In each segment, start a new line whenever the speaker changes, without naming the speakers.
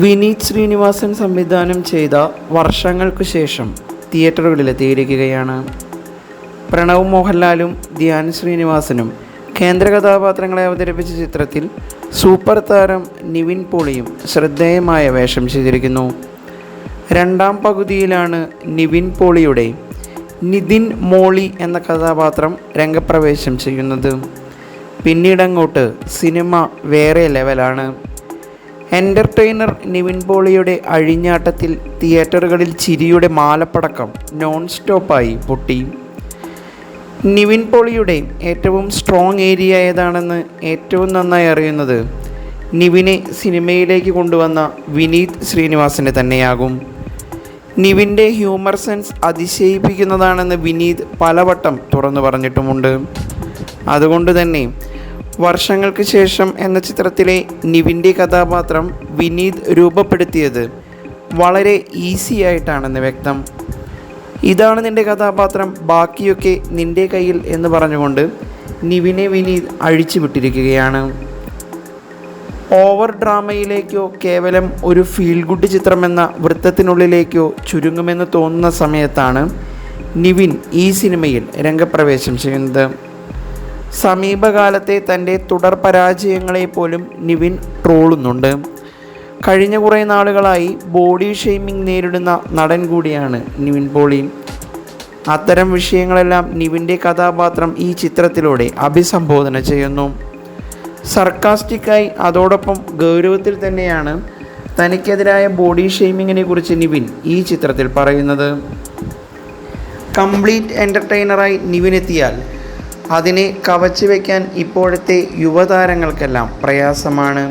വിനീത് ശ്രീനിവാസൻ സംവിധാനം ചെയ്ത വർഷങ്ങൾക്കു ശേഷം തിയേറ്ററുകളിലെത്തിയിരിക്കുകയാണ് പ്രണവ് മോഹൻലാലും ധ്യാൻ ശ്രീനിവാസനും കേന്ദ്ര കഥാപാത്രങ്ങളെ അവതരിപ്പിച്ച ചിത്രത്തിൽ സൂപ്പർ താരം നിവിൻ പോളിയും ശ്രദ്ധേയമായ വേഷം ചെയ്തിരിക്കുന്നു. രണ്ടാം പകുതിയിലാണ് നിവിൻ പോളിയുടെ നിതിൻ മോളി എന്ന കഥാപാത്രം രംഗപ്രവേശം ചെയ്യുന്നത്. പിന്നീടങ്ങോട്ട് സിനിമ വേറെ ലെവലാണ്. എന്റർടൈനർ നിവിൻ പോളിയുടെ അഴിഞ്ഞാട്ടത്തിൽ തിയേറ്ററുകളിൽ ചിരിയുടെ മാലപ്പടക്കം നോൺ സ്റ്റോപ്പായി പൊട്ടി. നിവിൻ പോളിയുടെ ഏറ്റവും സ്ട്രോങ് ഏരിയ ഏതാണെന്ന് ഏറ്റവും നന്നായി അറിയുന്നത് നിവിനെ സിനിമയിലേക്ക് കൊണ്ടുവന്ന വിനീത് ശ്രീനിവാസിന്റെ തന്നെയാകും. നിവിന്റെ ഹ്യൂമർ സെൻസ് അതിശയിപ്പിക്കുന്നതാണെന്ന് വിനീത് പലവട്ടം തുറന്നു പറഞ്ഞിട്ടുമുണ്ട്. അതുകൊണ്ട് തന്നെ വർഷങ്ങൾക്ക് ശേഷം എന്ന ചിത്രത്തിലെ നിവിന്റെ കഥാപാത്രം വിനീത് രൂപപ്പെടുത്തിയത് വളരെ ഈസി ആയിട്ടാണെന്ന് വ്യക്തം. ഇതാണ് നിന്റെ കഥാപാത്രം ബാക്കിയൊക്കെ നിന്റെ കയ്യിൽ എന്ന് പറഞ്ഞുകൊണ്ട് നിവിനെ വിനീത് അഴിച്ചു വിട്ടിരിക്കുകയാണ്. ഓവർ ഡ്രാമയിലേക്കോ കേവലം ഒരു ഫീൽ ഗുഡ് ചിത്രമെന്ന വൃത്തത്തിനുള്ളിലേക്കോ ചുരുങ്ങുമെന്ന് തോന്നുന്ന സമയത്താണ് നിവിൻ ഈ സിനിമയിൽ രംഗപ്രവേശം ചെയ്യുന്നത്. സമീപകാലത്തെ തന്റെ തുടർ പരാജയങ്ങളെ പോലും നിവിൻ ട്രോളുന്നുണ്ട്. കഴിഞ്ഞ കുറേ നാളുകളായി ബോഡി ഷെയ്മിംഗ് നേരിടുന്ന നടൻ കൂടിയാണ് നിവിൻ പോളി. അത്തരം വിഷയങ്ങളെല്ലാം നിവിന്റെ കഥാപാത്രം ഈ ചിത്രത്തിലൂടെ അഭിസംബോധന ചെയ്യുന്നു. സർക്കാസ്റ്റിക്കായി അതോടൊപ്പം ഗൗരവത്തിൽ തന്നെയാണ് തനിക്കെതിരായ ബോഡി ഷെയ്മിങ്ങിനെ കുറിച്ച് നിവിൻ ഈ ചിത്രത്തിൽ പറയുന്നത്. കംപ്ലീറ്റ് എന്റർടൈനറായി നിവിനെത്തിയാൽ അതിനെ കവച്ചു വയ്ക്കാൻ ഇപ്പോഴത്തെ യുവതാരങ്ങൾക്കെല്ലാം പ്രയാസമാണ്.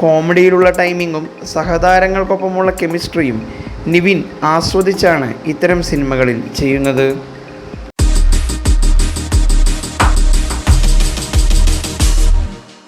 കോമഡിയിലുള്ള ടൈമിങ്ങും സഹതാരങ്ങൾക്കൊപ്പമുള്ള കെമിസ്ട്രിയും നിവിൻ ആസ്വദിച്ചാണ് ഇത്തരം സിനിമകളിൽ ചെയ്യുന്നത്.